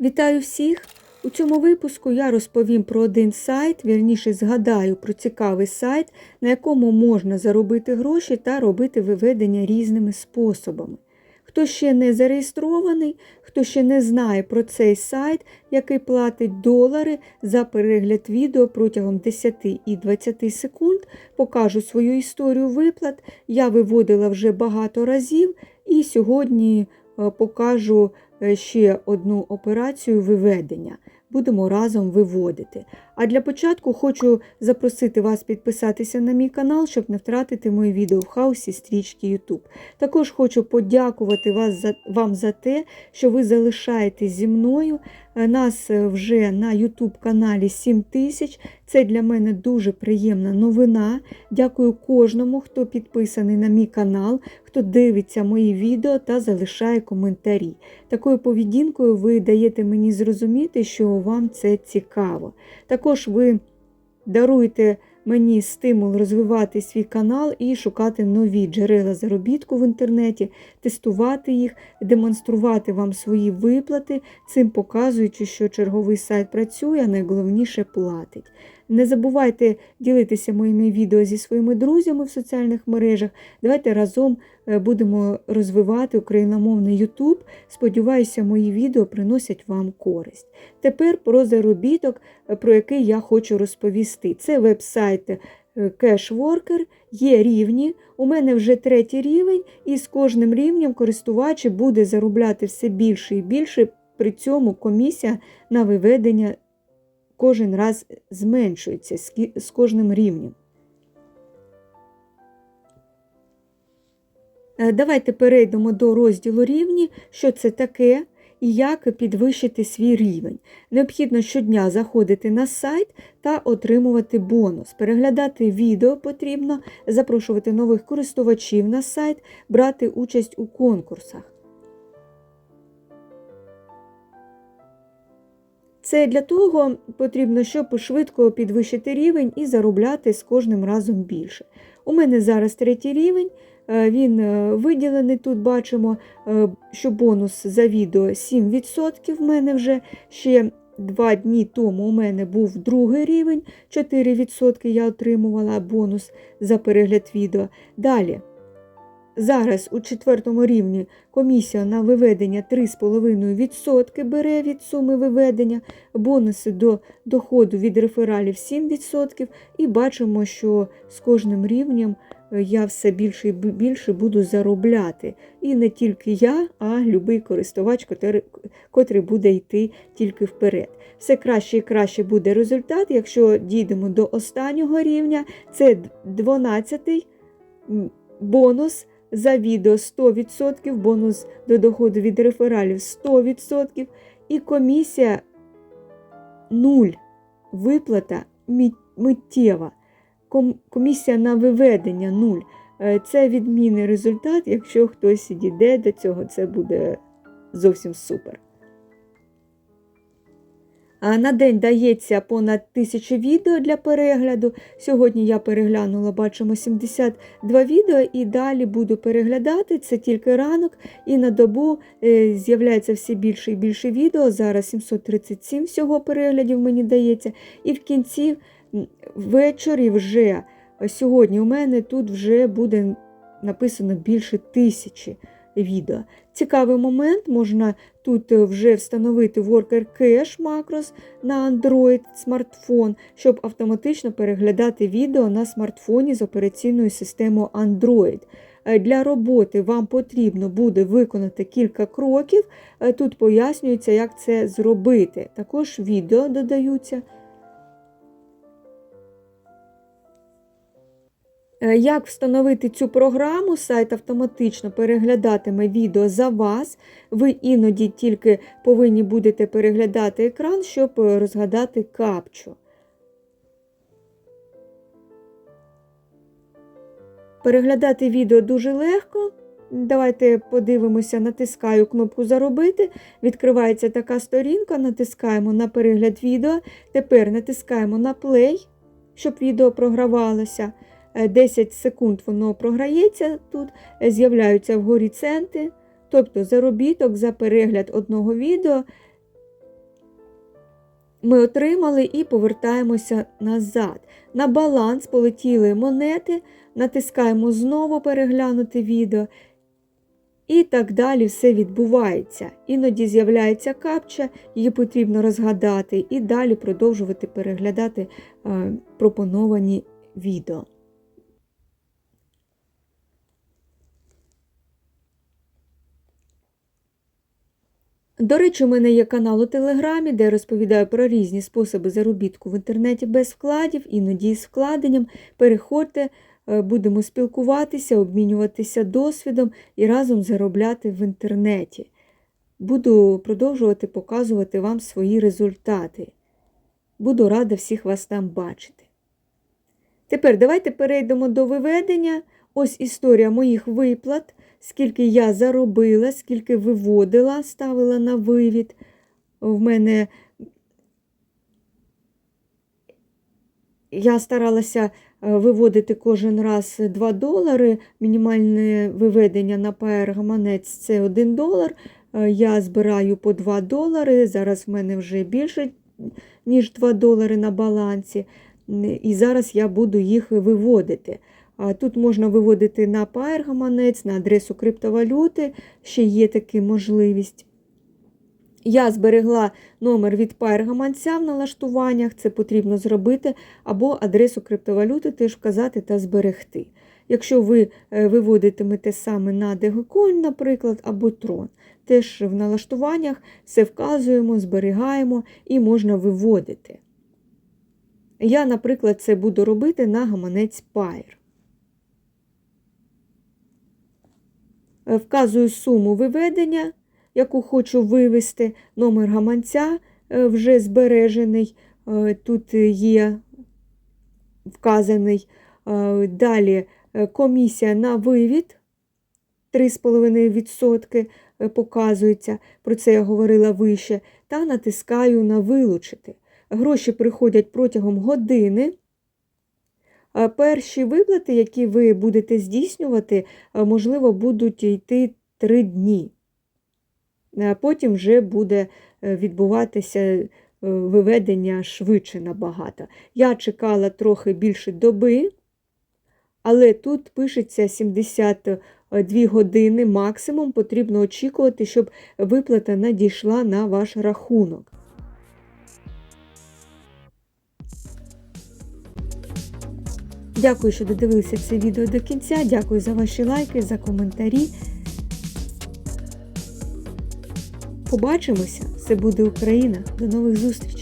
Вітаю всіх! У цьому випуску я розповім про один сайт, вірніше згадаю про цікавий сайт, на якому можна заробити гроші та робити виведення різними способами. Хто ще не зареєстрований, хто ще не знає про цей сайт, який платить долари за перегляд відео протягом 10 і 20 секунд, покажу свою історію виплат. Я виводила вже багато разів і сьогодні е, покажу ще одну операцію виведення. Будемо разом виводити. А для початку хочу запросити вас підписатися на мій канал, щоб не втратити мої відео в хаосі стрічки YouTube. Також хочу подякувати вас за, вам за те, що ви залишаєтесь зі мною. Е, Нас е, вже на YouTube каналі 7 тисяч. Це для мене дуже приємна новина. Дякую кожному, хто підписаний на мій канал, хто дивиться мої відео та залишає коментарі. Такою поведінкою ви даєте мені зрозуміти, що вам це цікаво. Також ви даруєте мені стимул розвивати свій канал і шукати нові джерела заробітку в інтернеті, тестувати їх, демонструвати вам свої виплати, цим показуючи, що черговий сайт працює, а найголовніше платить. Не забувайте ділитися моїми відео зі своїми друзями в соціальних мережах. Давайте разом е, будемо розвивати україномовний YouTube. Сподіваюся, мої відео приносять вам користь. Тепер про заробіток, е, про який я хочу розповісти. Це веб-сайт е, Cashworker, є рівні. У мене вже третій рівень, і з кожним рівнем користувач буде заробляти все більше і більше. При цьому комісія на виведення кожен раз зменшується з- кожним рівнем. Е, Давайте перейдемо до розділу рівні, що це таке і як підвищити свій рівень. Необхідно щодня заходити на сайт та отримувати бонус. Переглядати відео потрібно, запрошувати нових користувачів на сайт, брати участь у конкурсах. Це для того потрібно, щоб швидко підвищити рівень і заробляти з кожним разом більше. У мене зараз третій рівень, е, він е, виділений тут бачимо, е, що бонус за відео 7% в мене вже ще. Два дні тому у мене був другий рівень, 4% я отримувала бонус за перегляд відео. Далі, зараз у четвертому рівні комісія на виведення 3,5% бере від суми виведення, бонуси до доходу від рефералів 7%, і бачимо, що з кожним рівнем е, я все більше і більше буду заробляти. І не тільки я, а будь-який користувач, котрий, буде йти тільки вперед. Все краще і краще буде результат, якщо дійдемо до останнього рівня. Це 12-й бонус за відео 100%, бонус до доходу від рефералів 100%, і комісія 0. Виплата миттєва. Комісія на виведення 0. Е, Це відмінний результат. Якщо хтось дійде до цього, це буде зовсім супер. На день дається понад тисячу відео для перегляду. Сьогодні я переглянула, бачимо 72 відео і далі буду переглядати. Це тільки ранок, і на добу е, з'являється все більше і більше відео. Зараз 737 всього переглядів мені дається. І в кінці ввечері вже сьогодні у мене тут вже буде написано більше тисячі відео. Цікавий момент, можна тут е, вже встановити Worker Cache макрос на Android смартфон, щоб автоматично переглядати відео на смартфоні з операційною системою Android. Е, Для роботи вам потрібно буде виконати кілька кроків. Е, Тут пояснюється, як це зробити. Також відео додаються. Як встановити цю програму, сайт автоматично переглядатиме відео за вас. Ви іноді тільки повинні будете переглядати екран, щоб е, розгадати капчу. Переглядати відео дуже легко. Давайте подивимося, натискаю кнопку Заробити. Відкривається така сторінка, натискаємо на перегляд відео. Тепер натискаємо на плей, щоб відео програвалося. Е, 10 секунд воно програється тут, е, з'являються вгорі центи, тобто заробіток за перегляд одного відео ми отримали і повертаємося назад. На баланс полетіли монети, натискаємо знову переглянути відео. І так далі все відбувається. Іноді з'являється капча, її потрібно розгадати, і далі продовжувати переглядати е, пропоновані відео. До речі, у мене є канал у Телеграмі, де я розповідаю про різні способи заробітку в інтернеті без вкладів, іноді з вкладенням. Переходьте, е, будемо спілкуватися, обмінюватися досвідом і разом заробляти в інтернеті. Буду продовжувати показувати вам свої результати. Буду рада всіх вас там бачити. Тепер давайте перейдемо до виведення. Ось історія моїх виплат, скільки я заробила, скільки виводила, ставила на вивід. В мене я старалася е, виводити кожен раз 2 долари. Мінімальне виведення на PR гаманець це 1 долар. Е, Я збираю по 2 долари. Зараз в мене вже більше, ніж 2 долари на балансі. І зараз я буду їх виводити. Тут можна виводити на PR гаманець, на адресу криптовалюти, ще є така можливість. Я зберегла номер від PR гаманця в налаштуваннях, це потрібно зробити, або адресу криптовалюти теж вказати та зберегти. Якщо ви е, виводитимете саме на Dogecoin, наприклад, або Tron, теж в налаштуваннях все вказуємо, зберігаємо і можна виводити. Я, наприклад, це буду робити на гаманець Pair. Вказую суму виведення, яку хочу вивести, номер гаманця е, вже збережений, е, тут є вказаний. Е, Далі комісія на вивід 3,5% показується, про це я говорила вище, та натискаю на вилучити. Гроші приходять протягом години. Перші виплати, які ви будете здійснювати, можливо, будуть йти 3 дні. Потім вже буде відбуватися виведення швидше набагато. Я чекала трохи більше доби, але тут пишеться 72 години максимум, потрібно очікувати, щоб виплата надійшла на ваш рахунок. Дякую, що додивилися це відео до кінця. Дякую за ваші лайки, за коментарі. Побачимося! Це буде Україна. До нових зустрічей!